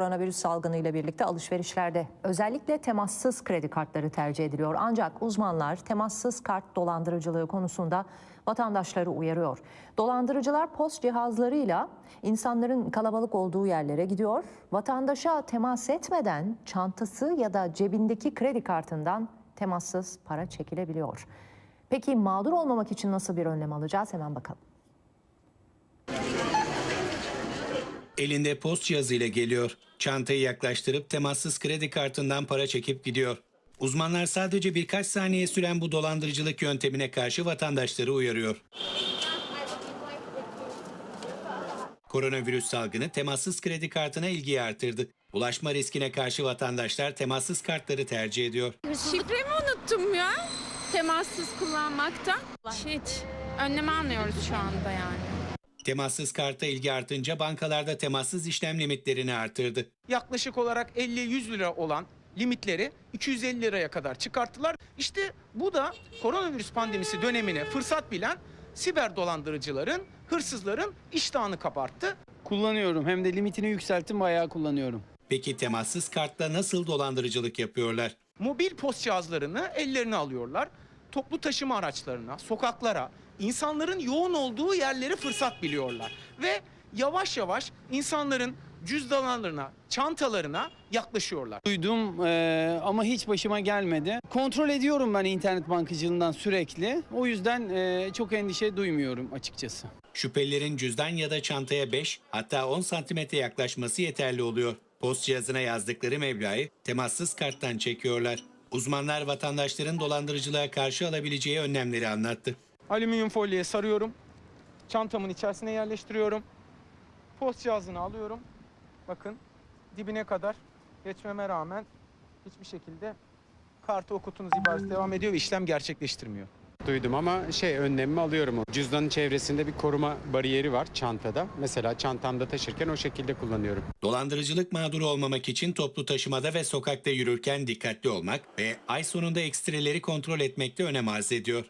Koronavirüs salgını ile birlikte alışverişlerde özellikle temassız kredi kartları tercih ediliyor. Ancak uzmanlar temassız kart dolandırıcılığı konusunda vatandaşları uyarıyor. Dolandırıcılar post cihazlarıyla insanların kalabalık olduğu yerlere gidiyor. Vatandaşa temas etmeden çantası ya da cebindeki kredi kartından temassız para çekilebiliyor. Peki mağdur olmamak için nasıl bir önlem alacağız hemen bakalım. Elinde post cihazıyla geliyor. Çantayı yaklaştırıp temassız kredi kartından para çekip gidiyor. Uzmanlar sadece birkaç saniye süren bu dolandırıcılık yöntemine karşı vatandaşları uyarıyor. Koronavirüs salgını temassız kredi kartına ilgiyi artırdı. Ulaşma riskine karşı vatandaşlar temassız kartları tercih ediyor. Şifremi unuttum ya. Temassız kullanmaktan. Hiç. Önlem almıyoruz şu anda yani. Temassız karta ilgi artınca bankalarda temassız işlem limitlerini artırdı. yaklaşık olarak 50-100 lira olan limitleri 250 liraya kadar çıkarttılar. İşte bu da koronavirüs pandemisi dönemine fırsat bilen siber dolandırıcıların, hırsızların iştahını kabarttı. Kullanıyorum. Hem de limitini yükselttim bayağı kullanıyorum. Peki temassız kartla nasıl dolandırıcılık yapıyorlar? Mobil post cihazlarını ellerine alıyorlar. Toplu taşıma araçlarına, sokaklara, insanların yoğun olduğu yerleri fırsat biliyorlar. Ve yavaş yavaş insanların cüzdanlarına, çantalarına yaklaşıyorlar. Duydum eee, ama hiç başıma gelmedi. Kontrol ediyorum ben internet bankacılığından sürekli. O yüzden eee, çok endişe duymuyorum açıkçası. Şüphelilerin cüzdan ya da çantaya 5 hatta 10 santimetre yaklaşması yeterli oluyor. Post cihazına yazdıkları meblağı temassız karttan çekiyorlar. Uzmanlar vatandaşların dolandırıcılığa karşı alabileceği önlemleri anlattı. Alüminyum folyoya sarıyorum. Çantamın içerisine yerleştiriyorum. Post cihazını alıyorum. Bakın dibine kadar geçmeme rağmen hiçbir şekilde kartı okutunuz ibaresi devam ediyor ve işlem gerçekleştirmiyor. Duydum ama şey önlemimi alıyorum. Cüzdanın çevresinde bir koruma bariyeri var çantada. Mesela çantamda taşırken o şekilde kullanıyorum. Dolandırıcılık mağduru olmamak için toplu taşımada ve sokakta yürürken dikkatli olmak ve ay sonunda ekstreleri kontrol etmekte önem arz ediyor.